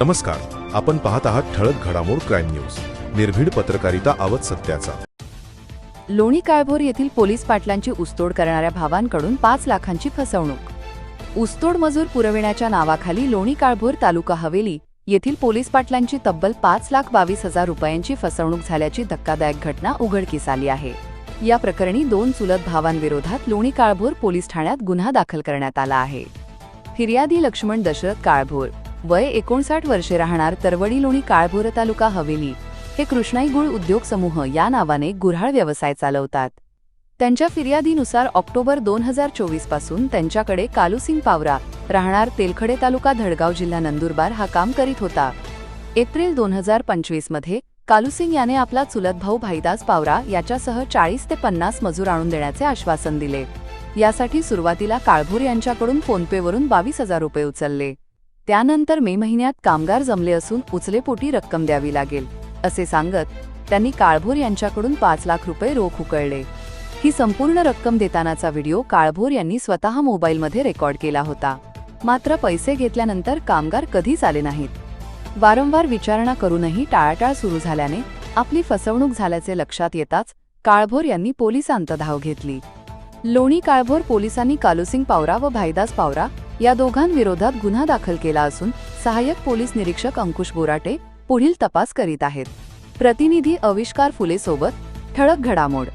नमस्कार. आपण पाहत आहात ठळक घडामोड क्राईम न्यूज. निर्भीड पत्रकारिता आवत सत्याचा. लोणी काळभोर येथील पोलीस पाटलांची ऊसतोड करणाऱ्या भावांकडून पाच लाखांची फसवणूक. उस्तोड मजूर पुरविण्याच्या नावाखाली लोणी काळभोर तालुका हवेली येथील पोलीस पाटलांची तब्बल पाच लाख बावीस हजार रुपयांची फसवणूक झाल्याची धक्कादायक घटना उघडकीस आली आहे. या प्रकरणी दोन चुलत भावांविरोधात लोणी काळभोर पोलीस ठाण्यात गुन्हा दाखल करण्यात आला आहे. फिर्यादी लक्ष्मण दशरथ काळभोर. वय एकोणसाठ वर्षे राहणार तरवडी लोणी काळभोर तालुका हवेली हे कृष्णाई गुळ उद्योग समूह या नावाने गुऱ्हाळ व्यवसाय चालवतात. त्यांच्या फिर्यादीनुसार ऑक्टोबर दोन हजार चोवीसपासून त्यांच्याकडे कालुसिंग पावरा राहणार तेलखडे तालुका धडगाव जिल्हा नंदुरबार हा काम करीत होता. एप्रिल दोन हजार पंचवीसमध्ये कालुसिंग याने आपला चुलत भाऊ भाईदास पावरा याच्यासह चाळीस ते पन्नास मजूर आणून देण्याचे आश्वासन दिले. यासाठी सुरुवातीला काळभोर यांच्याकडून फोनपेवरून बावीस हजार रुपये उचलले. त्यानंतर मे महिन्यात कामगार जमले असून उचलेपोटी रक्कम द्यावी लागेल असे सांगत त्यांनी काळभोर यांच्याकडून पाच लाख रुपये रोख उकळले. ही संपूर्ण रक्कम देतानाचा व्हिडिओ काळभोर यांनी स्वतः मोबाईलमध्ये रेकॉर्ड केला होता. मात्र पैसे घेतल्यानंतर कामगार कधीच आले नाहीत. वारंवार विचारणा करूनही टाळाटाळ सुरू झाल्याने आपली फसवणूक झाल्याचे लक्षात येताच काळभोर यांनी पोलिसांत धाव घेतली. लोणी काळभोर पोलिसांनी कालुसिंग पावरा व भाईदास पावरा या दोघांविरोधात गुन्हा दाखल केला असून सहाय्यक पोलीस निरीक्षक अंकुश बोराटे पुढील तपास करीत आहेत. प्रतिनिधी अविष्कार फुलेसोबत ठळक घडामोड.